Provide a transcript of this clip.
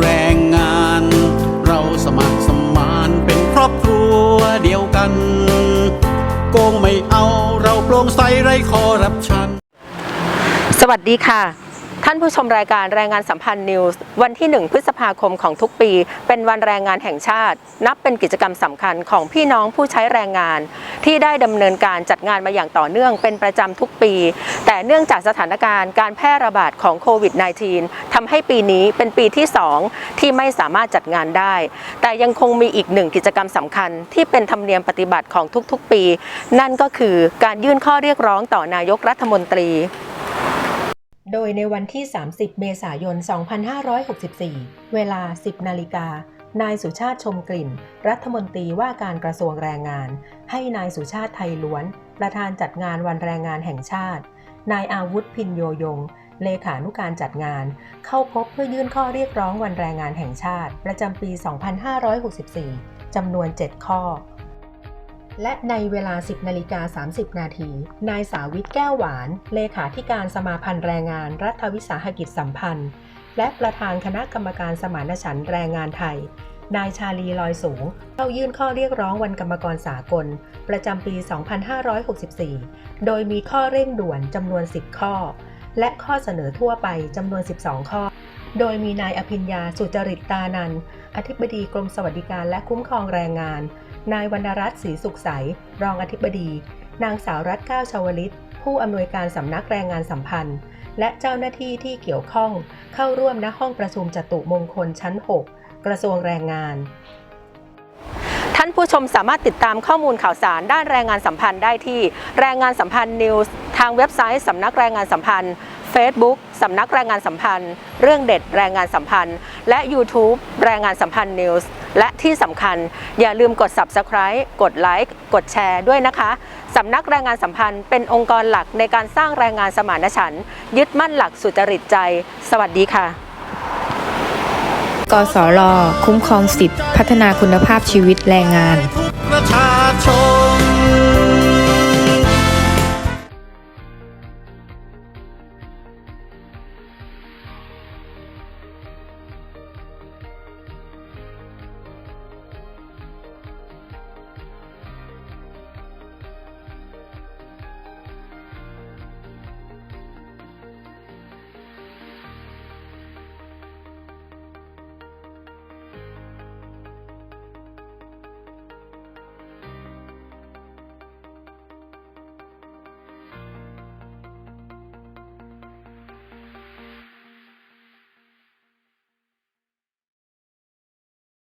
แรงงาน เราสมัครสมานเป็นครอบครัวเดียวกัน โกงไม่เอาเราโปร่งใสไร้คอรับชัน สวัสดีค่ะ ท่านผู้ชมรายการแรงงานสัมพันธ์นิวส์วันที่ 1 พฤษภาคมของทุกปี เป็นวันแรงงานแห่งชาติ นับเป็นกิจกรรมสำคัญของพี่น้องผู้ใช้แรงงาน ที่ได้ดำเนินการจัดงานมาอย่างต่อเนื่องเป็นประจำทุกปี แต่เนื่องจากสถานการณ์การแพร่ระบาดของโควิด -19 ทำให้ปีนี้เป็นปีที่ 2 ที่ไม่สามารถจัดงานได้ แต่ยังคงมีอีกหนึ่งกิจกรรมสำคัญ ที่เป็นธรรมเนียมปฏิบัติของทุกๆปี นั่นก็คือการยื่นข้อเรียกร้องต่อนายกรัฐมนตรี โดยในวันที่ 30 เมษายน 2564 เวลา 10 นาฬิกา นายสุชาติชมกลิ่น รัฐมนตรีว่าการกระทรวงแรงงาน ให้นายสุชาติไทยล้วน ประธานจัดงานวันแรงงานแห่งชาติ นายอาวุธพินโยยง เลขานุการจัดงาน เข้าพบเพื่อยื่นข้อเรียกร้องวันแรงงานแห่งชาติ ประจำปี 2564 จำนวน 7 ข้อ และในเวลา 10นาฬิกา30 นาที นายสาวิตแก้วหวาน เลขาธิการสมาพันธ์แรงงานรัฐวิสาหกิจสัมพันธ์ และประธานคณะกรรมการสมานฉันท์แรงงานไทย นายชาลีลอยสูง เข้ายื่นข้อเรียกร้องวันกรรมกรสากล ประจำปี 2564 โดยมีข้อเร่งด่วนจำนวน 10 ข้อ และข้อเสนอทั่วไปจำนวน 12 ข้อโดยมีนายอภิญญาสุจริตตานัน อธิบดีกรมสวัสดิการและคุ้มครองแรงงาน นายวรรณรัตน์ศรีสุขใส รองอธิบดี นางสาวรัตน์ก้าวชาวลิต ผู้อำนวยการสำนักแรงงานสัมพันธ์ และเจ้าหน้าที่ที่เกี่ยวข้อง เข้าร่วมณห้องประชุมจตุมงคลชั้น 6 กระทรวงแรงงาน ท่านผู้ชมสามารถติดตามข้อมูลข่าวสารด้านแรงงานสัมพันธ์ได้ที่แรงงานสัมพันธ์นิวส์ทางเว็บไซต์สำนักแรงงานสัมพันธ์ Facebook สำนักแรงงานสัมพันธ์ เรื่องเด็ดแรงงานสัมพันธ์ และ YouTube แรงงานสัมพันธ์นิวส์ และที่สำคัญอย่าลืมกด Subscribe กดไลค์กดแชร์ด้วยนะคะสำนักแรงงานสัมพันธ์เป็นองค์กรหลักในการสร้างแรงงานสมานฉันท์ยึดมั่นหลักสุจริตใจ สวัสดีค่ะ กสร คุ้มครองสิทธิพัฒนาคุณภาพชีวิตแรงงาน ประชาชน